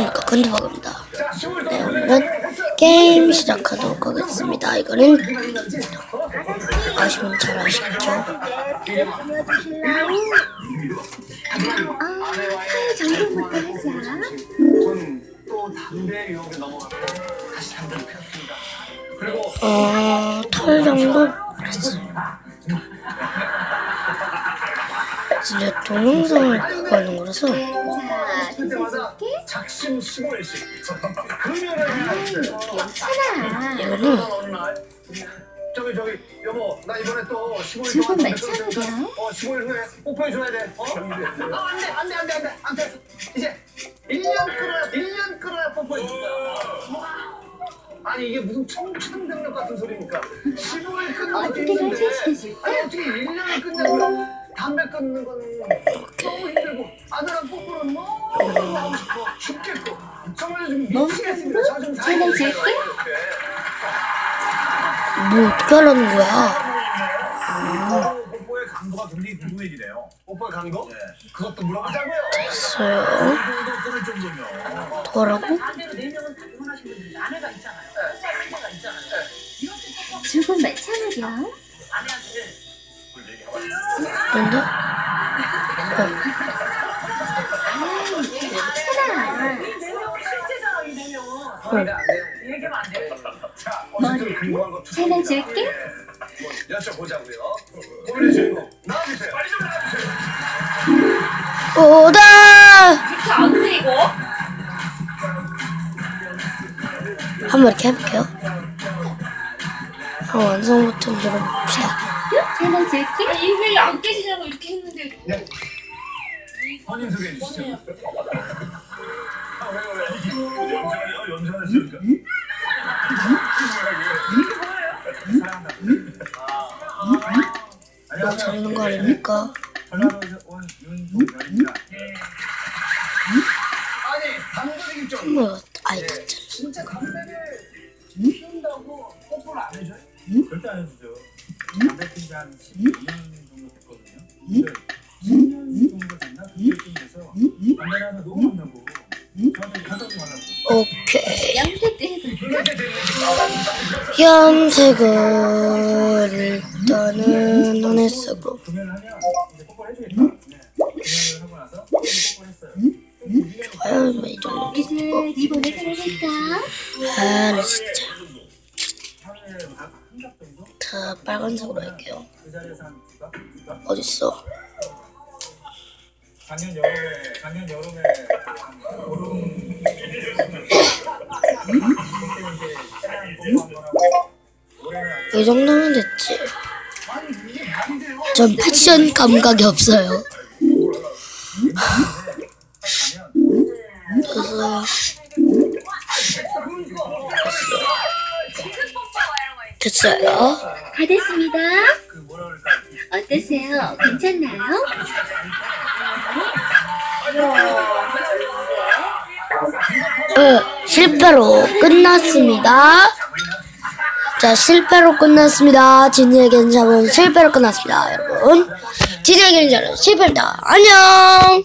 안녕하십니까 건드박입니다. 네 오늘은 게임 시작하도록 하겠습니다. 이거는 아시면 잘 아시겠죠? 아, 어 털 정도? 알았어요 진짜 동영상을 보고 하는 거라서. 이거는 저기 저기 여보 나 이번에 또 15일 조금 동안? 어 15일 후에 뽀뽀해 줘야 돼 어? 아 안돼 안돼 안돼 안돼 안돼 이제 1년 끌어야 1년 끌어야 뽀뽀해 줄 거야 아니 이게 무슨 청천벽력 같은 소리입니까 15일 끊는 것도 어떻게 설치시켜줄까? 아니 어떻게 1년을 끊냐고요 담배 끊는 건 너무 힘들고 아들랑 뽀뽀는 너무 하고 싶어 죽겠고. 정말 좀 미치겠습니다. 저좀 전화 줄게. 뭐 어떻게 하라는 거야? 뽀뽀의 강도가 굉장히 궁금해지네요. 뽀뽀의 강도? 네. 그것도 물어보자고요? 됐어요. 뭐라고? 반대로 네 있잖 안돼 안돼. 자 어쨌든 궁금한 거 잘라줄게. 여쭤보자고요 오늘의 주인공 나와주세요 빨리 좀 나와주세요 오다 이렇게 안돼 이거? 한번 이렇게 해볼게요 어, 완성 버튼 눌러봅시다 잘라줄게. 이게 안 깨지냐고 이렇게 했는데 네. 본인 소개해 주시죠 아. 뭐 자르는 거 아닙니까? 뭐야 아이 예, 진짜 담배를 피운다고 뽀뽀를 안 해줘요? 절대 안 해주죠. 담배 핀지 한 12년 정도 됐거든요. 근데 10년 정도 됐나? 그때쯤 돼서 담배를 하면 너무 한다고. 저한테 가져오지 말라고. 오케이? 염색을 일단은. 네. 뽀뽀를 했어요. 아유 뭐이 정도 이제? 아나 진짜 하루에 한갑 빨간색으로 할게요? 어딨어? 작년 여름에 작년 여름에 보름 아직 이 정도면 됐지. 전 패션 감각이 없어요. 가면 됐어요. 됐어요 다 됐습니다. 그 어떠세요? 괜찮나요? 네, 실패로 끝났습니다. 자, 실패로 끝났습니다. 진이의 괜찮은 실패로 끝났습니다, 여러분. 진이의 괜찮은 실패입니다. 안녕!